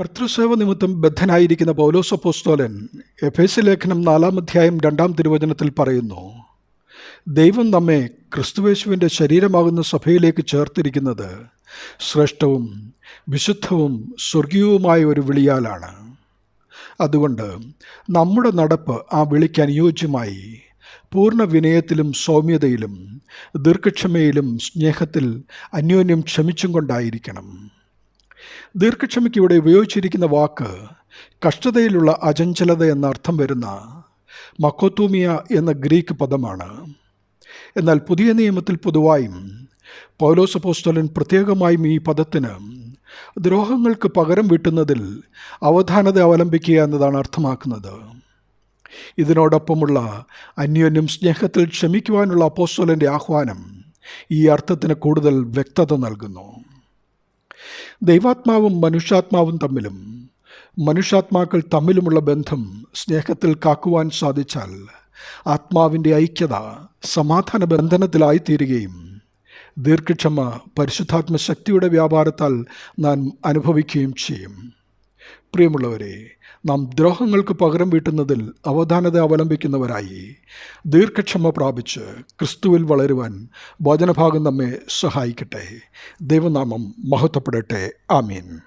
കർത്തൃസേവ നിമിത്തം ബദ്ധനായിരിക്കുന്ന പൗലോസപ്പോസ്തോലൻ എഫേസ് ലേഖനം നാലാം അധ്യായം രണ്ടാം തിരുവചനത്തിൽ പറയുന്നു ദൈവം നമ്മെ ക്രിസ്തുവേശുവിന്റെ ശരീരമാകുന്ന സഭയിലേക്ക് ചേർത്തിരിക്കുന്നത് ശ്രേഷ്ഠവും വിശുദ്ധവും സ്വർഗീയവുമായ ഒരു വിളിയാലാണ്. അതുകൊണ്ട് നമ്മുടെ നടപ്പ് ആ വിളിക്ക് അനുയോജ്യമായി പൂർണ വിനയത്തിലും സൗമ്യതയിലും ദീർഘക്ഷമയിലും സ്നേഹത്തിൽ അന്യോന്യം ക്ഷമിച്ചും കൊണ്ടായിരിക്കണം. ദീർഘക്ഷമയ്ക്ക് ഇവിടെ ഉപയോഗിച്ചിരിക്കുന്ന വാക്ക് കഷ്ടതയിലുള്ള അചഞ്ചലത എന്ന അർത്ഥം വരുന്ന മക്കോത്തൂമിയ എന്ന ഗ്രീക്ക് പദമാണ്. എന്നാൽ പുതിയ നിയമത്തിൽ പൊതുവായും പൗലോസപ്പോസ്തലൻ പ്രത്യേകമായും ഈ പദത്തിന് ദ്രോഹങ്ങൾക്ക് പകരം വീട്ടുന്നതിൽ അവധാനത അവലംബിക്കുക എന്നതാണ് അർത്ഥമാക്കുന്നത്. ഇതിനോടൊപ്പമുള്ള അന്യോന്യം സ്നേഹത്തിൽ ക്ഷമിക്കുവാനുള്ള അപ്പോസ്റ്റോലന്റെ ആഹ്വാനം ഈ അർത്ഥത്തിന് കൂടുതൽ വ്യക്തത നൽകുന്നു. ദൈവാത്മാവും മനുഷ്യാത്മാവും തമ്മിലും മനുഷ്യാത്മാക്കൾ തമ്മിലുമുള്ള ബന്ധം സ്നേഹത്തിൽ കാക്കുവാൻ സാധിച്ചാൽ ആത്മാവിന്റെ ഐക്യത സമാധാന ബന്ധനത്തിലായിത്തീരുകയും ദീർഘക്ഷമ പരിശുദ്ധാത്മ ശക്തിയുടെ വ്യാപാരത്താൽ നാം അനുഭവിക്കുകയും ചെയ്യും. പ്രിയമുള്ളവരെ നാം ദ്രോഹങ്ങൾക്ക് പകരം വീട്ടുന്നതിൽ അവധാനത അവലംബിക്കുന്നവരായി ദീർഘക്ഷമ പ്രാപിച്ച് ക്രിസ്തുവിൽ വളരുവാൻ വചനഭാഗം നമ്മെ സഹായിക്കട്ടെ. ദൈവനാമം മഹത്വപ്പെടട്ടെ. ആമീൻ.